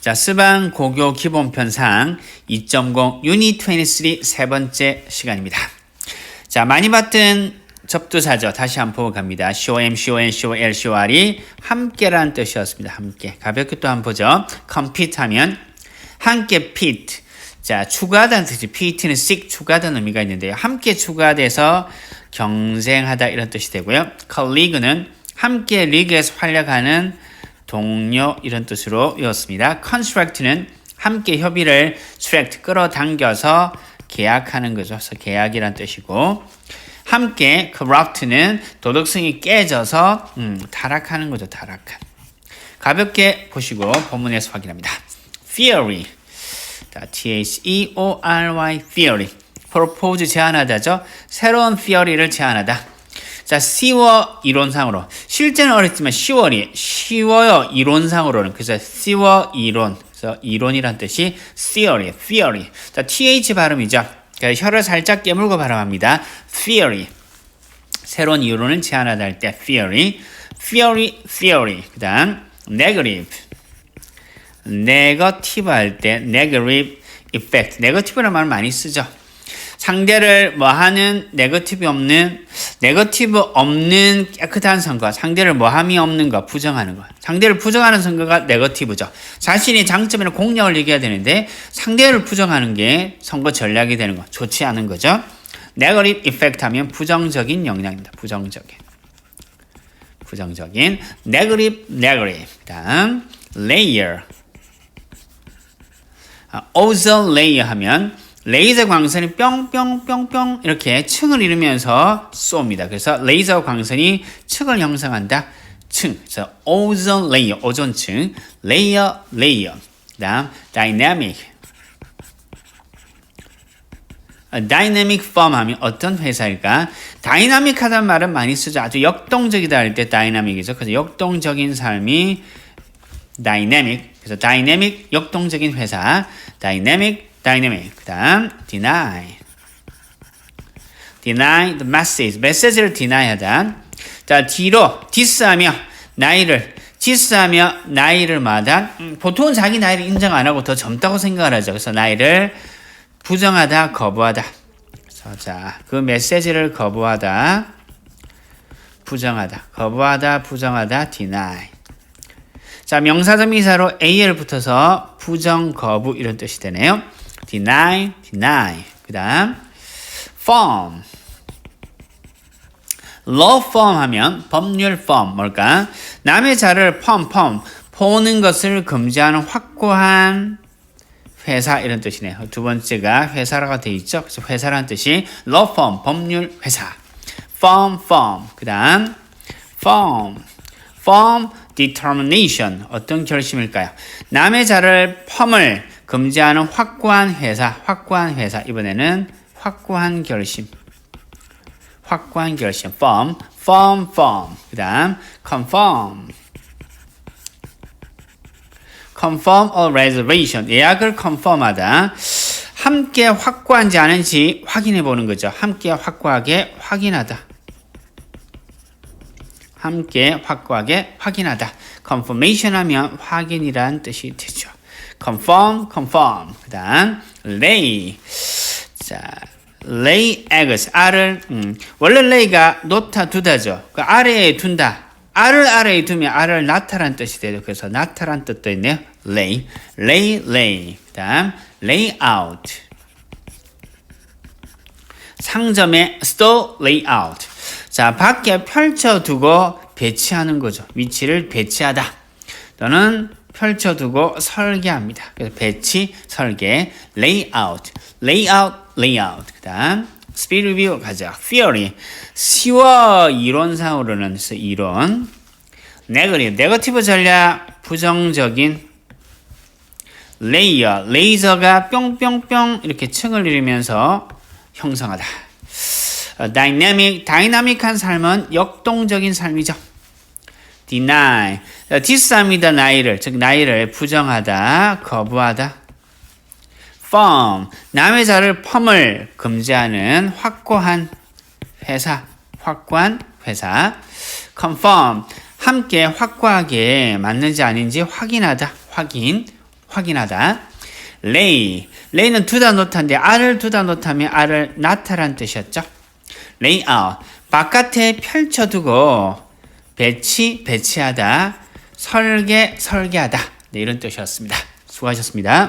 자, 스방 고교 기본편상 2.0 유닛 23 세 번째 시간입니다. 자, 많이 봤던 접두사죠. 다시 한번 보고 갑니다. COM, CON, COL, COR이 함께라는 뜻이었습니다. 함께. 가볍게 또 한번 보죠. compete 하면 함께 fit. 자, 추가하다는 뜻이 pit는 sick 추가하다는 의미가 있는데요. 함께 추가돼서 경쟁하다 이런 뜻이 되고요. colleague는 함께 리그에서 활약하는 동료 이런 뜻으로 이었습니다. construct는 함께 협의를 strect 끌어당겨서 계약하는 거죠. 그래서 계약이란 뜻이고 함께 corrupt는 도덕성이 깨져서 음, 타락하는 거죠. 타락한. 가볍게 보시고 본문에서 확인합니다. theory. 자, T-H-E-O-R-Y theory. propose 제안하다죠. 새로운 theory를 제안하다. 자, 쉬워 이론상으로. 실제는 어렵지만 쉬워리 쉬워요 이론상으로는. 그래서 쉬워 이론. 그래서 이론이란 뜻이 theory, theory. 자, th 발음이죠. 그러니까 혀를 살짝 깨물고 발음합니다. theory. 새로운 이론을 제안하다 할 때 theory, theory, theory. 그다음 negative. 네거티브 할 때 negative effect. 네거티브라는 말 많이 쓰죠. 상대를 뭐 하는 네거티브 없는 네거티브 없는 깨끗한 선거 상대를 뭐함이 없는 거 부정하는 거 상대를 부정하는 선거가 네거티브죠. 자신의 장점이나 공략을 얘기해야 되는데 상대를 부정하는 게 선거 전략이 되는 거 좋지 않은 거죠. 네거티브 이펙트 하면 부정적인 영향입니다. 부정적인. 부정적인 네거티브 네거티브. 다음 레이어 오저 레이어 하면 레이저 광선이 뿅뿅뿅뿅 이렇게 층을 이루면서 쏩니다. 그래서 레이저 광선이 층을 형성한다. 층. 그래서 오존 레이어, 오존층, 레이어, 레이어. 그다음 다이내믹. 다이내믹 펌 하면 어떤 회사일까? 다이나믹하다는 말은 많이 쓰죠. 아주 역동적이다 할 때 다이나믹이죠. 그래서 역동적인 삶이 다이내믹. 그래서 다이내믹 역동적인 회사. 다이내믹 dynamic. 그 다음, deny. deny the message. 메시지를 deny 하다. 자, 뒤로, 디스하며, 나이를, 디스하며, 나이를 마다, 음, 보통은 자기 나이를 인정 안 하고 더 젊다고 생각을 하죠. 그래서 나이를 부정하다, 거부하다. 그래서 자, 그 메시지를 거부하다, 부정하다. 거부하다, 부정하다, deny. 자, 명사점 이사로 AL 붙어서 부정, 거부 이런 뜻이 되네요. Deny, deny. 그 다음, firm. law firm 하면 법률 firm 뭘까? 남의 자를 firm, firm. 보는 것을 금지하는 확고한 회사 이런 뜻이네요. 두 번째가 회사라고 되어 있죠. 그래서 회사라는 뜻이 law firm, 법률 회사. firm, firm. 그 다음, firm. firm determination. 어떤 결심일까요? 남의 자를 펌을 금지하는 확고한 회사, 확고한 회사. 이번에는 확고한 결심. 확고한 결심. firm, firm, firm. 그 다음, confirm. confirm a reservation. 예약을 confirm하다. 함께 확고한지 아닌지 확인해 보는 거죠. 함께 확고하게 확인하다. 함께 확고하게 확인하다. confirmation 하면 확인이란 뜻이 되죠. Confirm, confirm. 그 다음, lay. 자, lay eggs. 알을, 음, 원래 lay가 놓다, 두다죠. 그 아래에 둔다. 알을 아래에 두면 알을 나타란 뜻이 되죠. 그래서 나타란 뜻도 있네요. lay, lay, lay. 그 다음, lay out. 상점의 store layout. 자, 밖에 펼쳐두고 배치하는 거죠. 위치를 배치하다. 또는 펼쳐두고 설계합니다. 그래서 배치, 설계, layout, layout. 그 다음, speed 가자. theory. 쉬워 이론상으로는 이론. 네거티브, 네거티브 전략, 부정적인 레이어, 레이저가 뿅뿅뿅 이렇게 층을 이루면서 형성하다. 다이내믹, 다이나믹한 삶은 역동적인 삶이죠. Deny, 디스합니다. 나이를, 즉 나이를 부정하다, 거부하다. firm, 남의 자를 펌을 금지하는 확고한 회사, 확고한 회사. confirm, 함께 확고하게 맞는지 아닌지 확인하다, 확인, 확인하다. lay. lay는 두다 놓다인데 알을 두다 놓다면 알을 나타란 뜻이었죠. lay out. 바깥에 펼쳐두고 배치, 배치하다. 설계, 설계하다. 네, 이런 뜻이었습니다. 수고하셨습니다.